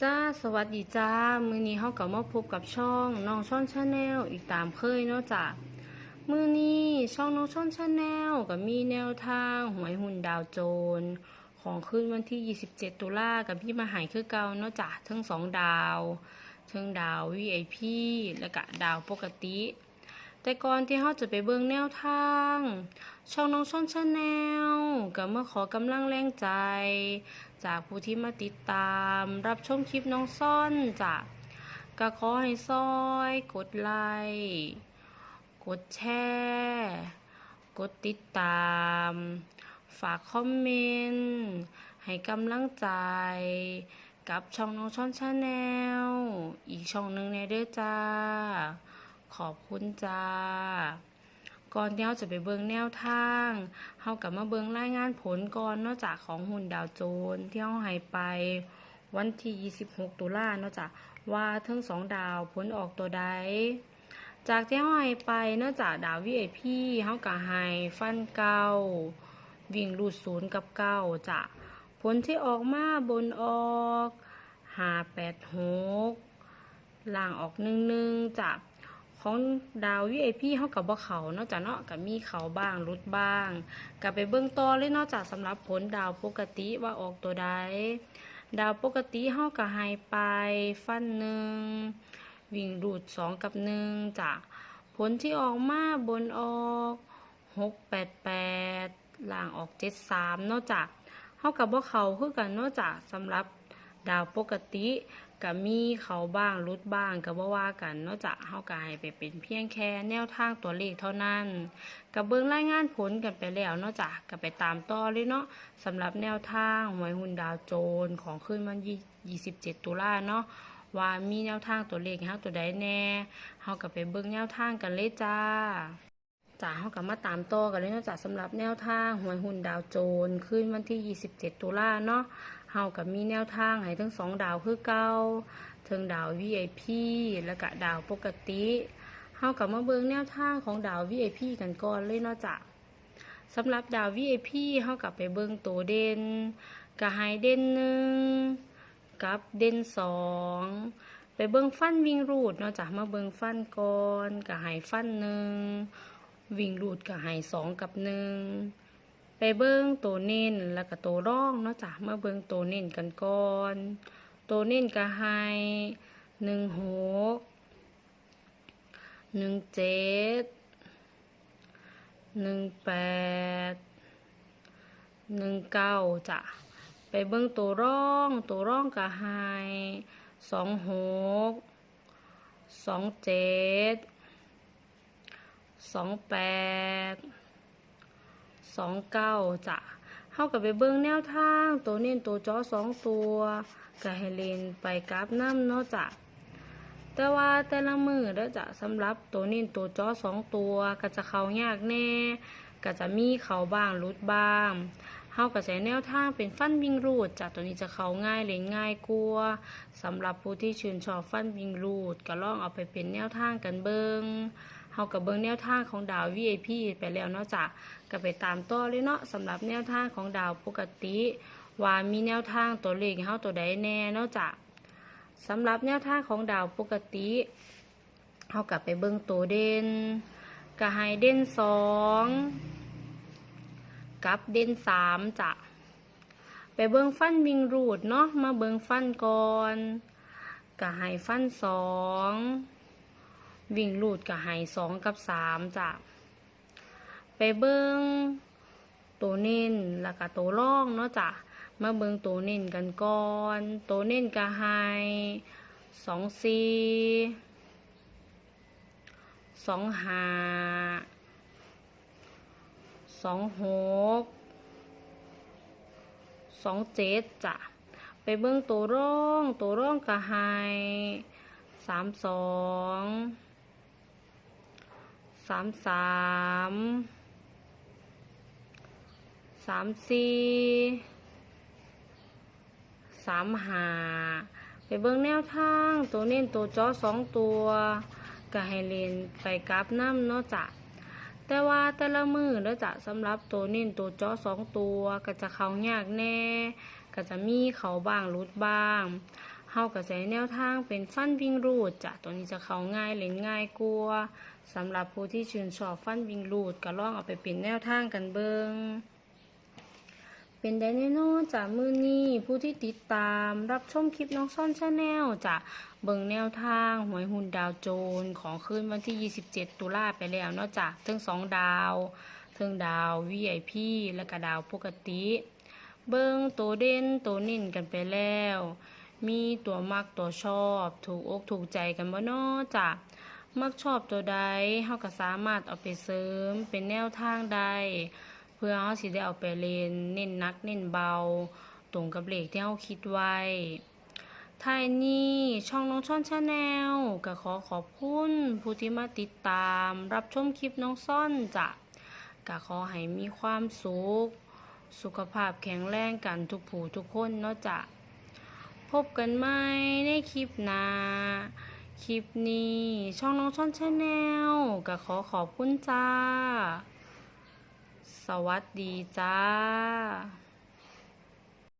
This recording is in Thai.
จ้าสวัสดีจ้า มือนี้เฮาก็มาพบกับช่องน้องช่อนชาแนลอีกตามเคยเนาะจ้ะมือนี้ช่องน้องช่อนชาแนลก็มีแนวทางหวยหุ่นดาวโจร ของคืนวันที่ 27 ตุลากับพี่มาหายคือเก่าเนาะจ้ะทั้งสองดาวทั้งดาว VIP และก็ดาวปกติ แต่ก่อนที่เราจะไปเบิ่งแนวทาง ช่องน้องช่อนชาแนลก็มาขอกำลังแรงใจ จากผู้ที่มาติดตาม รับชมคลิปน้องซ่อนจ้ะก็ขอให้ซอย กดไลค์กดแชร์กดติดตาม ฝากคอมเมนต์ให้กำลังใจ กับช่องน้องช่อนชาแนลอีกช่องหนึ่งในเด้อจ้า ขอบคุณจ้าก่อนเที่เราจะไปเบิงแนวทางเฮากลับมาเบิงรายงานผลก่อนนอกจากของหุ่นดาวโจนที่เฮาให้ไป วันที่ 26 ตุลาเนอกจากว่าทั้งสองดาวผลออกตัวใด จากที่เฮาให้ไปนอกจากดาว VIP เฮาก็ให้ฟันเก้าวิ่งรูดศูนย์กับเก้าจ้ะผลที่ออกมาบนออก586ล่างออก11จ้ะ ของดาว VIP เฮากับบ่เขาเนอกจากเนาะกับมีเขาบ้างรุดบ้างกับไปเบิ่งต่อเลยเนอกจากสำหรับผลดาวปกติว่าออกตัวใดดาวปกติเฮาก็ให้ไปฟันหนึ่งวิ่งรูดสองกับหนึ่งจ้ะผลที่ออกมาบนออกหกแปดแปดล่างออกเจ็ดสามเนอกจากเฮากับบ่เขาคือกันเนอกจากสำหรับ ดาวปกติก็มีเขาบ้างรุดบ้างก็บ่ว่ากันนอกจากเฮาก็ให้ไปเป็นเพียงแค่แนวทางตัวเลขเท่านั้นกับเบิ่งรายงานผลกันไปแล้วนอกจากก็ไปตามต่อเลยเนาะสำหรับแนวทางหวยหุ่นดาวโจรของคืนวันที่27 ตุลาเนาะว่ามีแนวทางตัวเลขให้เฮาตัวใดแน่เฮาก็ไปเบิ่งแนวทางกันเลยจ้า จ้าเฮาก็มาตามต่อกันเลยเนาะจ้าสำหรับแนวทางหวยหุ่นดาวโจรคืนวันที่ 27 ตุลาเนาะเฮากับมีแนวทางให้ทั้งสองดาวคือเก่าถึงดาว VIP แล้วก็ดาวปกติเฮากับมาเบิ่งแนวทางของดาว VIP กันก่อนเลยเนาะจ้ะสำหรับดาว VIP เฮากับไปเบิ่งตัวเด่นก็ให้เด่นหนึ่งกับเด่นสองไปเบิ่งฟันวิ่งรูดเนาะจ้ะมาเบิ่งฟันก่อนก็ให้ฟันหนึ่ง วิ่งรูดก็ให้สองกับหนึ่งไปเบิ้งตัวเน้นแล้วก็ตัวร่องเนาะจ้ะเมาเบิ้งตัวเน้นกันก่อน ตัวเน้นก็ให้หนึ่งหกหนึ่งเจ็ดหนึ่งแปดหนึ่งเก้าจ้ะไปเบิ้งตัวร่อง ตัวร่องก็ให้สองหกสองเจ็ด สองแปดสองเก้าจ้ะเข้ากับไปเบิ้งแนวทาง ตัวเน้นตัวจอสองตัวกับให้เลนไปกราฟน้ำเนาะจ้ะแต่ว่าแต่ละมือแล้วจะสำหรับตัวเน้นตัวจอสองตัวก็จะเข้ายากแน่ ก็จะมีเขาบ้างรุดบ้างเฮากับใช้แนวทางเป็นฟันวิ่งรูดจ้ะตัวนี้จะเข้าง่ายเล่นง่ายกลัวาสำหรับผู้ที่ชื่นชอบฟันวิ่งรูดก็ลองเอาไปเป็นแนวทางกันเบิง เฮากับเบิงแนวทางของดาว VIP ไปแล้วเนาะจ้ะก็ไปตามต่อเลยเนาะสำหรับแนวทางของดาวปกติ ว่ามีแนวทางตัวเลขเฮาตัวใดแน่เนาะจ้ะสำหรับแนวทางของดาวปกติเฮากลับไปเบิ่งตัวเด่นก็ให้เด่นสองกับเด่นสามจ้ะไปเบิ่งฟันวิงรูดเนาะมาเบิ่งฟันก่อนก็ให้ฟันสอง วิ่งรูดก็ให้สองกับสามจ้ะไปเบิ้งตัวเน้นแล้วก็ตัวร่องเนาะจ้ะมาเบิ้งตัวเน้นกันก่อนตัวเน้นก็ให้สองสี่สองห้าสองหกสองเจ็ดจ้ะไปเบิ้งตัวร่องตัวร่องก็ให้สามสอง สามสามสามสี่สามหาไปเบิ่งแนวทาง ตัวเน้นตัวจอสองตัวก็ให้เลนไปกราฟน้ำเนาะจ้ะแต่ว่าแต่ละมือเนาะจ้ะสำหรับตัวเน้นตัวจอสองตัวก็จะเขายากแน่ ก็จะมีเขาบ้างรุดบ้าง เฮาก็ใช้แนวทางเป็นฟันวิ่งรูดจ้ะตัวนี้จะเข้าง่ายเล่นง่ายกว่าสำหรับผู้ที่ชื่นชอบฟันวิ่งรูดก็ลองเอาไปเป็นแนวทางกันเบิงเป็นไดแน่นอจ้ะมื้อนี้ผู้ที่ติดตามรับชมคลิปน้องซ่อนชาแนลจ้ะเบิ่งแนวทางหวยหุ่นดาวโจรของคืนวันที่ 27 ตุลาไปแล้วเนาะจ้ะทั้งสองดาวทั้งดาว VIP และก็ดาวปกติ เบิ่งตัวเด่นตัวนิ่นกันไปแล้ว มีตัวมักตัวชอบ ถูกอกถูกใจกันบ่เนาะจ้ะมักชอบตัวใดเฮาก็สามารถเอาไปเสริมเป็นแนวทางใดเพื่อเฮาสิได้เอาไปเล่นเน้นนักเน้นเบา ตรงกับเลขที่เฮาคิดไว้ท้ายนี้ช่องน้องช่อนชาแนลก็ขอขอบคุณผู้ที่มาติดตาม รับชมคลิปน้องซ่อนจ้ะก็ขอให้มีความสุข สุขภาพแข็งแรงกันทุกผู้ทุกคนเนาะจ้ะ พบกันใหม่ในคลิปหน้า คลิปนี้ช่องน้องช่อนชาแนลก็ขอขอบคุณจ้า สวัสดีจ้า